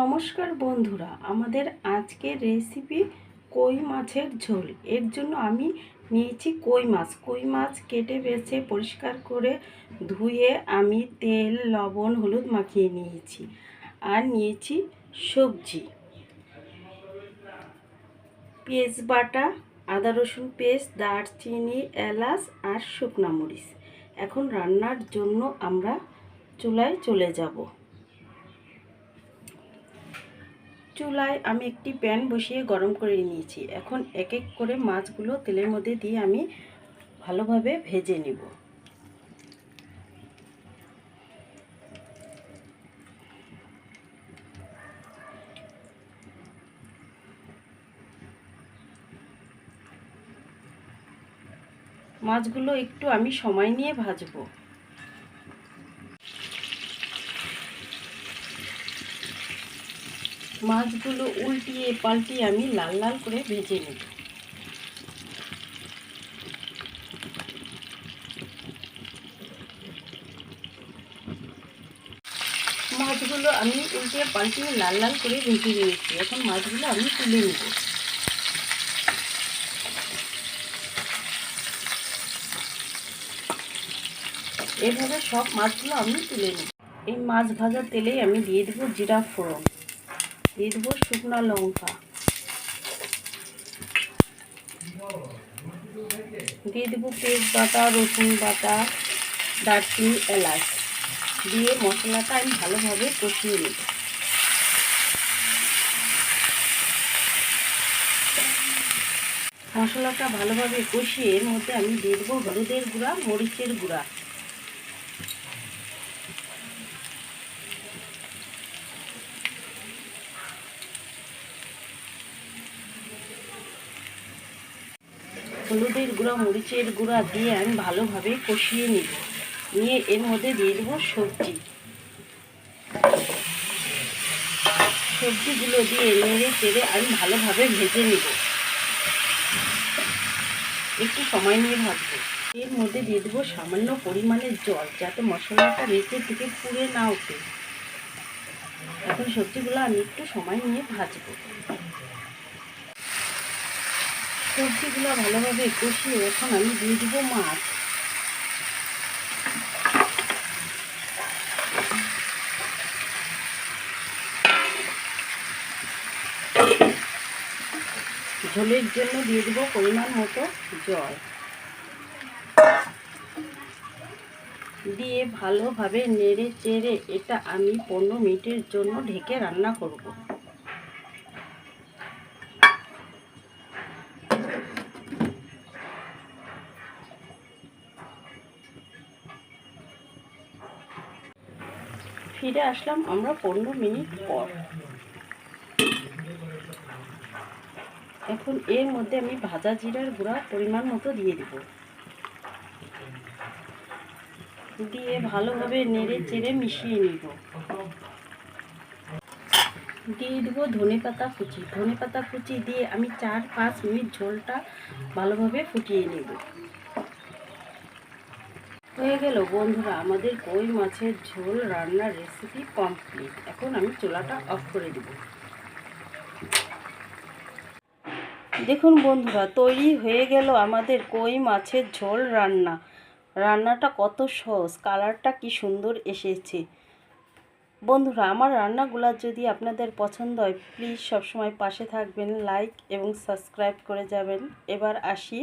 নমস্কার বন্ধুরা, আমাদের আজকের রেসিপি কই মাছের ঝোল। এর জন্য আমি নিয়েছি কই মাছ। কই মাছ কেটে বেছে পরিষ্কার করে ধুয়ে আমি তেল, লবণ, হলুদ মাখিয়ে নিয়েছি আর নিয়েছি সবজি। পেঁয়াজ বাটা, আদা রসুন পেস্ট, দারচিনি, এলাচ আর শুকনা মরিচ। এখন রান্নার জন্য আমরা চুলায় চলে যাব। চুলায় আমি একটি প্যান বসিয়ে গরম করে নিয়েছি। এখন এক এক করে মাছগুলো তেলের মধ্যে দিয়ে আমি ভালোভাবে ভেজে নেব। মাছগুলো একটু আমি সময় নিয়ে ভাজবো। মাছগুলো উল্টিয়ে পাল্টিয়ে আমি লাল লাল করে ভেজে নেব। মাছগুলো আমি উল্টিয়ে পাল্টিয়ে লাল লাল করে ভেজে নিয়েছি। এখন মাছগুলো আমি তুলে নেব। এভাবে সব মাছগুলো আমি তুলে নেব। এই মাছ ভাজার তেলেই আমি দিয়ে দেবো জিরা ফোড়ন। দিয়ে দেবো শুকনো লঙ্কা। দিয়ে দেবো পেঁয়াজ বাটা রসুন বাটা, দারচিনি, এলাচ। দিয়ে মশলাটা আমি ভালোভাবে কষিয়ে নেব। মশলাটা ভালোভাবে কষিয়ে এর মধ্যে আমি দিয়ে দেবো হলুদের গুঁড়া, মরিচের গুঁড়া। হলুদের গুঁড়া, মরিচের গুঁড়া দিয়ে আমি ভালোভাবে কষিয়ে নিব। নিয়ে এর মধ্যে দিয়ে দেবো সবজি। সবজিগুলো দিয়ে নেড়ে চেড়ে আমি ভালোভাবে ভেজে নিব। একটু সময় নিয়ে ভাজবো। এর মধ্যে দিয়ে দেবো সামান্য পরিমাণের জল, যাতে মশলাটা রেখে থেকে পুড়ে না ওঠে। এখন সবজিগুলো আমি একটু সময় নিয়ে ভাজবো। সবজিগুলো ভালোভাবে কষিয়ে এখন আমি দিয়ে দিব মাছ। ঝোলের জন্য দিয়ে দেবো পরিমাণ মতো জল। দিয়ে ভালোভাবে নেড়ে চেড়ে এটা আমি পনেরো মিনিটের জন্য ঢেকে রান্না করব। ফিরে আসলাম আমরা পনেরো মিনিট পর। এখন এর মধ্যে আমি ভাজা জিরার গুঁড়া পরিমাণ মতো দিয়ে দিব। দিয়ে ভালোভাবে নেড়ে চেড়ে মিশিয়ে নিব। দিয়ে দেবো ধনে পাতা কুচি। ধনে পাতা কুচি দিয়ে আমি চার পাঁচ মিনিট ঝোলটা ভালোভাবে ফুটিয়ে নেব। হয়ে গেল, বন্ধুরা। আমাদের কই মাছের ঝোল রান্নার রেসিপি কমপ্লিট এখন আমি চুলাটা অফ করে দেব। দেখুন বন্ধুরা, তৈরি হয়ে গেল আমাদের কই মাছের ঝোল রান্না। রান্নাটা কত সহজ, কালারটা কি সুন্দর এসেছে। বন্ধুরা, আমার রান্নাগুলো যদি আপনাদের পছন্দ হয় প্লিজ সবসময় পাশে থাকবেন লাইক এবং সাবস্ক্রাইব করে যাবেন। এবার আসি